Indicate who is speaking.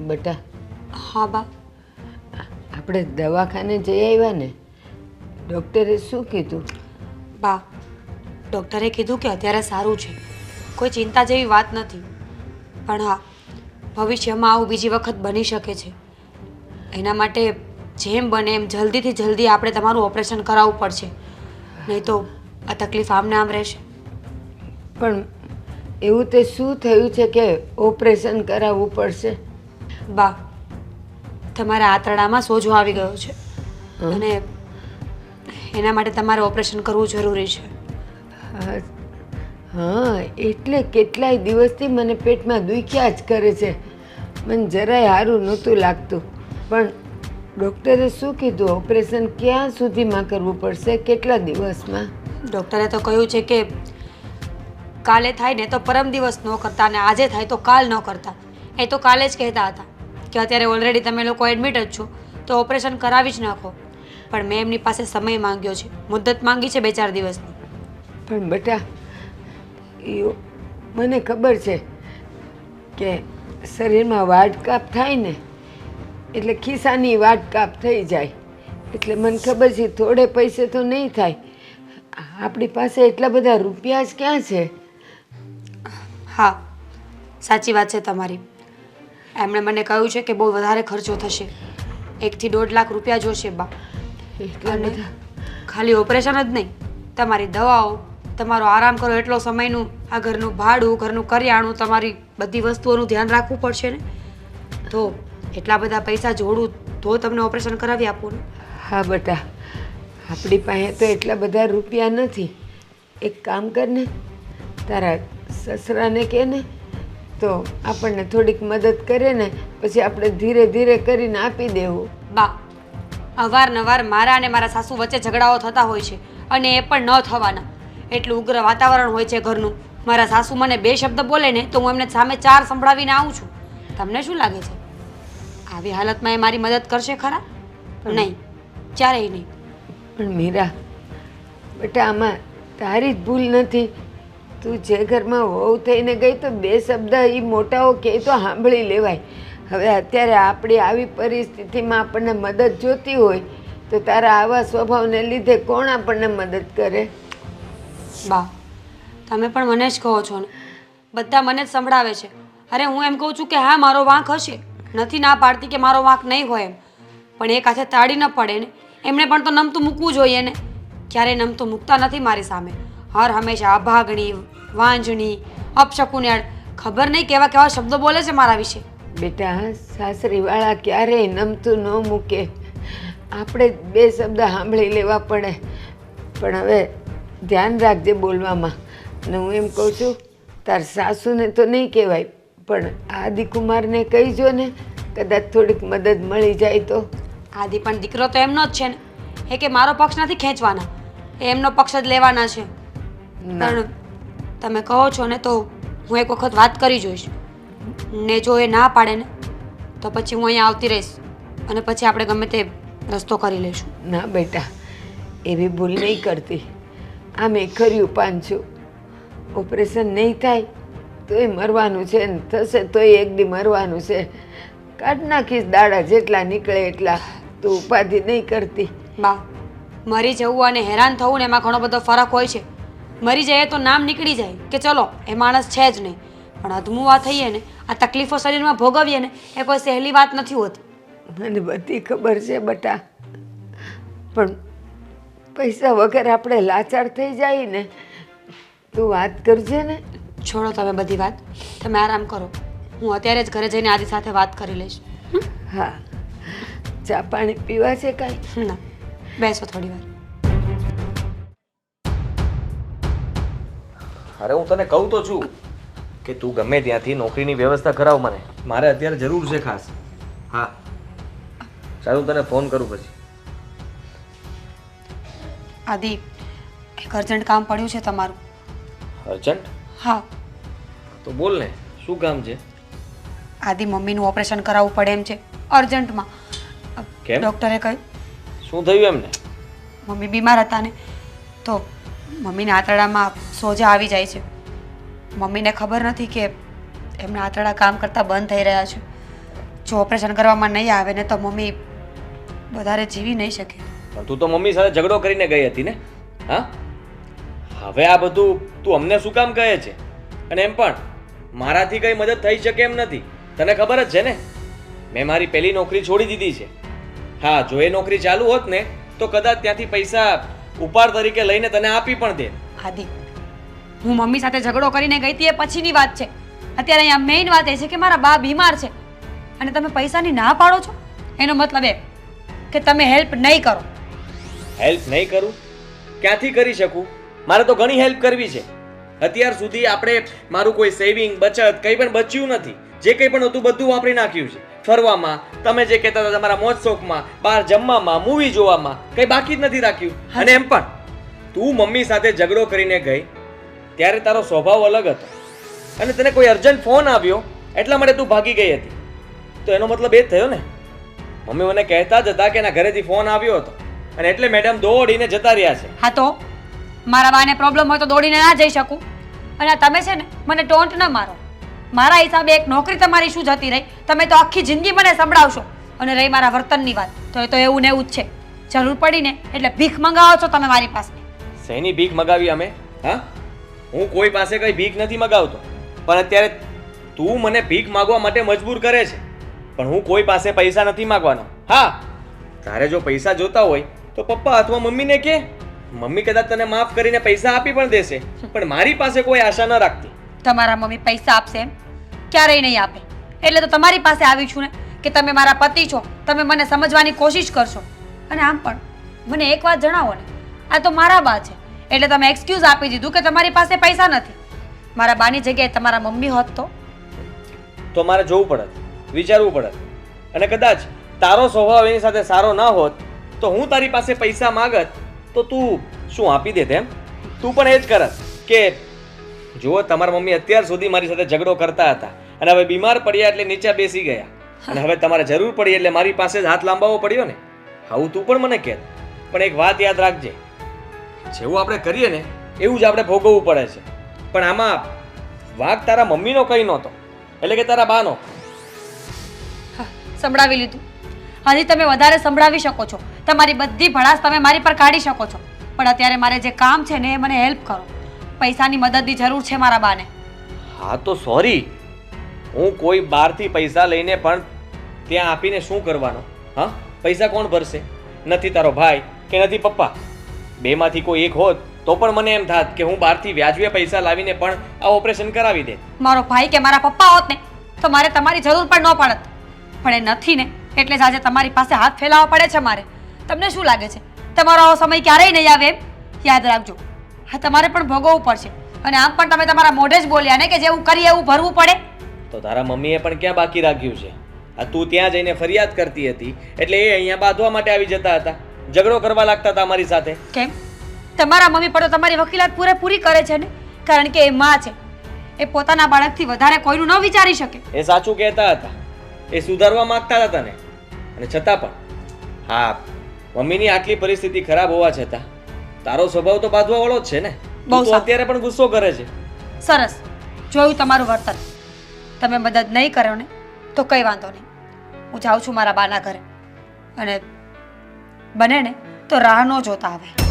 Speaker 1: બેટા.
Speaker 2: હા બા.
Speaker 1: આપણે દવાખાને જઈ આવ્યા ને ડૉક્ટરે શું કીધું?
Speaker 2: બા ડૉક્ટરે કીધું કે અત્યારે સારું છે. કોઈ ચિંતા જેવી વાત નથી. પણ હા ભવિષ્યમાં આવું બીજી વખત બની શકે છે. એના માટે જેમ બને એમ જલ્દીથી જલ્દી આપણે તમારું ઓપરેશન કરાવવું પડશે. નહીં તો આ તકલીફ આમને આમ રહેશે.
Speaker 1: પણ એવું તે શું થયું છે કે ઓપરેશન કરાવવું પડશે?
Speaker 2: બા તમારા આંતરડામાં સોજો આવી ગયો છે. અને એના માટે તમારે ઓપરેશન કરવું જરૂરી છે.
Speaker 1: હા એટલે કેટલાય દિવસથી મને પેટમાં દુખ્યા જ કરે છે. મને જરાય સારું નહોતું લાગતું. પણ ડૉક્ટરે શું કીધું? ઓપરેશન ક્યાં સુધીમાં કરવું પડશે? કેટલા દિવસમાં?
Speaker 2: ડૉક્ટરે તો કહ્યું છે કે કાલે થાય ને તો પરમ દિવસ ન કરતા અને આજે થાય તો કાલ ન કરતા. એ તો કાલે જ કહેતા હતા. કે અત્યારે ઓલરેડી તમે લોકો એડમિટ જ છો તો ઓપરેશન કરાવી જ નાખો. પણ મેં એમની પાસે સમય માંગ્યો છે. મુદ્દત માંગી છે બે ચાર દિવસની.
Speaker 1: પણ બેટા યો મને ખબર છે કે શરીરમાં વાટકાપ થાય ને એટલે ખિસ્સાની વાટકાપ થઈ જાય. એટલે મને ખબર છે થોડે પૈસે તો નહીં થાય. આપણી પાસે એટલા બધા રૂપિયા જ ક્યાં છે?
Speaker 2: હા સાચી વાત છે તમારી. એમણે મને કહ્યું છે કે બહુ વધારે ખર્ચો થશે. એકથી દોઢ લાખ રૂપિયા જોશે બા.
Speaker 1: એટલા
Speaker 2: અને ખાલી ઓપરેશન જ નહીં. તમારી દવાઓ તમારો આરામ કરો એટલો સમયનું આ ઘરનું ભાડું ઘરનું કરિયાણું તમારી બધી વસ્તુઓનું ધ્યાન રાખવું પડશે ને? તો એટલા બધા પૈસા જોડું તો તમને ઓપરેશન કરાવી આપું ને?
Speaker 1: હા બેટા. આપણી પાસે તો એટલા બધા રૂપિયા નથી. એક કામ કર ને તારા સસરાને કહે ને તો આપણને થોડીક મદદ કરે ને પછી આપણે ધીરે ધીરે કરીને આપી દેવું.
Speaker 2: બા અવારનવાર મારા અને મારા સાસુ વચ્ચે ઝઘડાઓ થતા હોય છે અને એ પણ ન થવાના. એટલું ઉગ્ર વાતાવરણ હોય છે ઘરનું. મારા સાસુ મને બે શબ્દ બોલે ને તો હું એમને સામે ચાર સંભળાવીને આવું છું. તમને શું લાગે છે? આવી હાલતમાં એ મારી મદદ કરશે ખરા? નહીં ક્યારેય નહીં.
Speaker 1: પણ મીરા બેટા આમાં તારી જ ભૂલ નથી. તું જે ઘરમાં વહુ થઈને ગઈ તો બે શબ્દ એ મોટાઓ કહે તો સાંભળી લેવાય. હવે અત્યારે આપણી આવી પરિસ્થિતિમાં આપણને મદદ જોતી હોય તો તારા આવા સ્વભાવને લીધે કોણ આપણને મદદ કરે?
Speaker 2: બા, તમે પણ મને જ કહો છો ને. બધા મને જ સંભળાવે છે. અરે હું એમ કહું છું કે હા, મારો વાંક હશે. નથી ના પાડતી કે મારો વાંક નહીં હોય એમ. પણ એક હાથે તાળી ન પડે ને. એમણે પણ તો નમતું મૂકવું જોઈએ ને. ક્યારેય નમતું મૂકતા નથી મારી સામે. હર હંમેશા અભાગણી વાંજણી અપશકુનિયાળ ખબર નહીં કેવા કેવા શબ્દો બોલે છે મારા વિશે.
Speaker 1: બેટા સાસરીવાળા ક્યારેય નમતું ન મૂકે. આપણે બે શબ્દ સાંભળી લેવા પડે. પણ હવે ધ્યાન રાખજે બોલવામાં. અને હું એમ કહું છું તાર સાસુને તો નહીં કહેવાય પણ આદિકુમારને કહીજો ને કદાચ થોડીક મદદ મળી જાય તો.
Speaker 2: આદિ પણ દીકરો તો એમનો જ છે ને. એ કે મારો પક્ષ નથી ખેંચવાના. એમનો પક્ષ જ લેવાના છે.
Speaker 1: ના
Speaker 2: પણ તમે કહો છો ને તો હું એક વખત વાત કરી જોઈશ. ને જો એ ના પાડે ને તો પછી હું અહીંયા આવતી રહીશ. અને પછી આપણે ગમે તે રસ્તો કરી લઈશું.
Speaker 1: ના બેટા એવી ભૂલ નહીં કરતી. આ મેં કર્યું પાંચું ઓપરેશન નહીં થાય તોય મરવાનું છે ને થશે તોય એક દી મરવાનું છે. કાઢ નાખીશ દાડા જેટલા નીકળે એટલા. તું ઉપાધિ નહીં કરતી.
Speaker 2: બા મરી જવું અને હેરાન થવું ને એમાં ઘણો બધો ફરક હોય છે. મરી જાય તો નામ નીકળી જાય કે ચલો એ માણસ છે જ નહીં. પણ અધમુવા થઈએ ને આ તકલીફો શરીરમાં ભોગવીએ ને એ કોઈ સહેલી વાત નથી હોતી.
Speaker 1: મને બધી ખબર છે બટા. પણ પૈસા વગર આપણે લાચાર થઈ જાય ને તું વાત કરજે ને.
Speaker 2: છોડો તમે બધી વાત. તમે આરામ કરો. હું અત્યારે જ ઘરે જઈને આદિ સાથે વાત કરી લઈશ.
Speaker 1: હા. ચા પાણી પીવા છે કાંઈ?
Speaker 2: ના. બેસો થોડી વાર.
Speaker 3: અરે હું તને કહું તો છું કે તું ગમે ત્યાંથી નોકરીની વ્યવસ્થા કરાવ મને. મારે અત્યારે જરૂર છે ખાસ. હા. સાહેબ હું તને ફોન કરું પછી.
Speaker 2: આદિ એક અર્જન્ટ કામ પડ્યું છે તમારું.
Speaker 3: અર્જન્ટ?
Speaker 2: હા.
Speaker 3: તો બોલ ને શું કામ છે?
Speaker 2: આદિ મમ્મીનું ઓપરેશન કરાવવું પડે એમ છે અર્જન્ટમાં.
Speaker 3: કેમ?
Speaker 2: ડૉક્ટરે કહ્યું.
Speaker 3: શું થયું એમને?
Speaker 2: મમ્મી બીમાર હતા ને તો મમ્મીના આંતરડામાં સોજા આવી જાય છે. મમ્મીને ખબર નથી કે એમના આંતરડા કામ કરતાં બંધ થઈ રહ્યા છે. જો ઓપરેશન કરવામાં નહીં આવે ને તો મમ્મી વધારે જીવી નહીં શકે.
Speaker 3: પણ તું તો મમ્મી સાથે ઝઘડો કરીને ગઈ હતી ને? હા? હવે આ બધું તું અમને શું કામ કહે છે? અને એમ પણ, મારાથી કઈ મદદ થઈ શકે એમ નથી. તને ખબર જ છે ને? મેં મારી પહેલી નોકરી છોડી દીધી છે. હા, જો એ નોકરી ચાલુ હોત ને, તો કદાચ ત્યાંથી પૈસા ઉપાડ તરીકે લઈને તને આપી પણ દે.
Speaker 2: આદિ હું મમ્મી સાથે ઝઘડો કરીને ગઈ હતી એ પછીની વાત છે. અત્યારે અહીંયા મેઇન વાત એ છે કે મારા બા બીમાર છે. અને તમે પૈસાની ના પાડો છો? એનો મતલબ એ કે તમે હેલ્પ નહીં કરો.
Speaker 3: હેલ્પ નહીં કરું? ક્યાંથી કરી શકું? મારે તો ઘણી હેલ્પ કરવી છે. અત્યાર સુધી આપણે મારું કોઈ સેવિંગ બચત કંઈ પણ બચ્યું નથી. જે કંઈ પણ હતું બધું વાપરી નાખ્યું છે. ફરવામાં તમે જે કહેતા હતા તમારા મોજ શોખમાં બહાર જમવામાં મૂવી જોવામાં કંઈ બાકી જ નથી રાખ્યું. અને એમ પણ તું મમ્મી સાથે ઝઘડો કરીને ગઈ ત્યારે તારો સ્વભાવ અલગ હતો. અને તને કોઈ અર્જન્ટ ફોન આવ્યો એટલા માટે તું ભાગી ગઈ હતી. તો એનો મતલબ એ જ થયો ને? મમ્મી મને કહેતા જ હતા કે એના ઘરેથી ફોન આવ્યો હતો. અને એટલે મેડમ દોડીને જતા રહ્યા છે.
Speaker 2: હા તો? મારા બાને પ્રોબ્લેમ હોય તો દોડીને ના જઈ શકું. અને તમે છે ને મને ટોન્ટ ન મારો. મારા હિસાબે એક નોકરી તમારી શું જતી રહી? તમે તો આખી જિંદગી મને સંભળાવશો. અને રહી મારા વર્તનની વાત. તો એ તો એવું ને એવું જ છે. જરૂર પડીને એટલે ભીખ મંગાવો છો તમે મારી પાસે.
Speaker 3: શેની ભીખ મગાવી અમે? હા? હું કોઈ પાસે કઈ ભીખ નથી મગાવતો. પણ અત્યારે તું મને ભીખ માગવા માટે મજબૂર કરે છે. પણ હું કોઈ પાસે પૈસા નથી માગવાનો. હા? તારે જો પૈસા જોતા હોય તો પપ્પા અથવા મમ્મીને કે. મમ્મી કદાચ તને માફ કરીને પૈસા આપી પણ દેશે. પણ મારી પાસે કોઈ આશા ન રાખતી.
Speaker 2: તમારા મમ્મી પૈસા આપશે એમ? ક્યારેય નહીં આપે. એટલે તો તમારી પાસે આવી છું ને કે તમે મારા પતિ છો, તમે મને સમજવાની કોશિશ કરશો. અને આમ પણ, મને એક વાત જણાવો ને, આ તો મારા બા છે. એટલે તમે એક્સક્યુઝ આપી દીધું કે તમારી પાસે પૈસા નથી. મારા બાની જગ્યાએ તમારા મમ્મી હોત તો?
Speaker 3: તો મારે જોવું પડત, વિચારવું પડત. અને કદાચ તારો સ્વભાવ એની સાથે સારો ના હોત, તો હું તારી પાસે પૈસા માગત, તો તું શું આપી દેત એમ? તું પણ એ જ કરત કે જુઓ તમારા મમ્મી અત્યાર સુધી મારી સાથે ઝઘડો કરતા હતા. અને હવે બીમાર પડ્યા એટલે નીચે બેસી ગયા. અને હવે તમારે જરૂર પડી એટલે મારી પાસે જ હાથ લાંબાવો પડ્યો ને. આવું તું પણ મને કહે પણ એક વાત યાદ રાખજે. જેવું આપણે કરીએ ને એવું જ આપણે ભોગવવું પડે છે. પણ આમાં વાઘ તારા મમ્મીનો કંઈ નહોતો. એટલે કે તારા બાનો.
Speaker 2: સંભળાવી લીધું. હજી તમે વધારે સંભળાવી શકો છો. તમારી બધી ભડાસ તમે મારી પર કાઢી શકો છો. પણ અત્યારે મારે જે કામ છે ને એ મને હેલ્પ કરો. પૈસાની મદદની જરૂર છે મારા બાને.
Speaker 3: હા તો સોરી. હું કોઈ બહારથી પૈસા લઈને પણ ત્યાં આપીને શું કરવાનો? હા? પૈસા કોણ ભરશે? નથી તારો ભાઈ કે નથી પપ્પા? બેમાંથી કોઈ એક હોત તો પણ મને એમ થાત કે હું બહારથી વ્યાજવે પૈસા લાવીને પણ આ ઓપરેશન કરાવી દે.
Speaker 2: મારો ભાઈ કે મારા પપ્પા હોત ને તો મારે તમારી જરૂર પણ ન પડત. પણ એ નથી ને એટલે જ આજે તમારી પાસે હાથ ફેલાવવા પડે છે મારે. તમને શું લાગે છે? તમારો આવો સમય ક્યારેય નહીં આવે એમ? યાદ રાખજો. હા તમારે પણ ભોગવવું પડશે. અને આમ પણ તમે તમારા મોઢે જ બોલ્યા ને કે જેવું કરીએ એવું ભરવું પડે.
Speaker 3: તો તારા મમ્મીએ પણ ક્યાં બાકી રાખ્યું છે? આ તું ત્યાં જઈને ફરિયાદ કરતી હતી એટલે એ અહીંયા બાંધવા માટે આવી જતા હતા. ઝઘડો કરવા લાગતા હતા અમારી સાથે.
Speaker 2: કેમ? તમારા મમ્મી પણ તો તમારી વકીલાત પૂરેપૂરી કરે છે ને? કારણ કે એ માં છે. એ પોતાના બાળકથી વધારે કોઈનું ન વિચારી શકે.
Speaker 3: એ સાચું કહેતા હતા. એ સુધારવા માંગતા હતા ને અને છતાં પણ હા મમ્મીની આટલી પરિસ્થિતિ ખરાબ હોવા છતાં તારો સ્વભાવ તો બાંધવા વાળો જ છે ને.
Speaker 2: બહુ
Speaker 3: તું તો
Speaker 2: સારું.
Speaker 3: અત્યારે પણ ગુસ્સો કરે છે.
Speaker 2: સરસ. જોયું તમારું વર્તન. તમે મદદ નહીં કરો ને તો કંઈ વાંધો નહીં. હું જાઉં છું મારા બાના ઘરે. અને બને ને તો રાહ ન જોતા આવે.